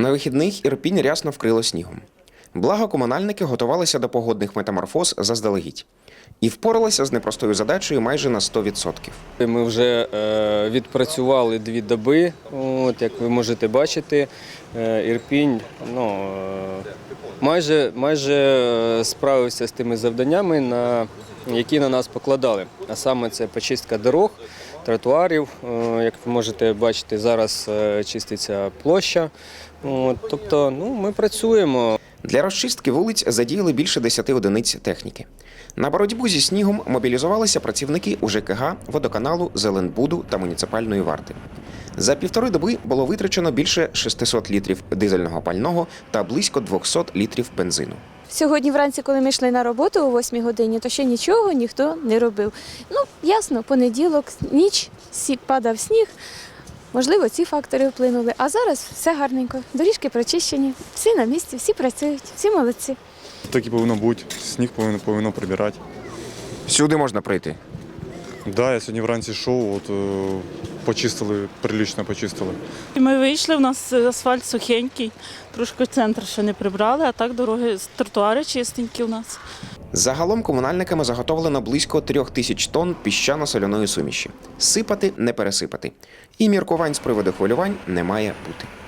На вихідних Ірпінь рясно вкрило снігом. Благо комунальники готувалися до погодних метаморфоз заздалегідь і впоралися з непростою задачею майже на 100%. Ми вже е, відпрацювали дві доби. От, як ви можете бачити, е, Ірпінь ну, е, майже, майже справився з тими завданнями, на, які на нас покладали. А саме це почистка дорог, тротуарів. Як ви можете бачити, зараз чиститься площа. От, тобто ну, ми працюємо. Для розчистки вулиць задіяли більше 10 одиниць техніки. На боротьбу зі снігом мобілізувалися працівники УЖКГ, водоканалу, Зеленбуду та муніципальної варти. За півтори доби було витрачено більше 600 літрів дизельного пального та близько 200 літрів бензину. Сьогодні вранці, коли ми йшли на роботу о 8 годині, то ще нічого ніхто не робив. Ну, ясно, понеділок, ніч, падав сніг. Можливо, ці фактори вплинули. А зараз все гарненько. Доріжки прочищені, всі на місці, всі працюють, всі молодці. Так і повинно бути. Сніг повинно, повинно прибирати. Сюди можна пройти. Да, я сьогодні вранці йшов, от е, почистили, прилічно почистили. Ми вийшли, у нас асфальт сухенький, трошки центр ще не прибрали, а так дороги, тротуари чистенькі у нас. Загалом комунальниками заготовлено близько трьох тисяч тонн піщано-соляної суміші. Сипати не пересипати. І міркувань з приводу хвилювань не має бути.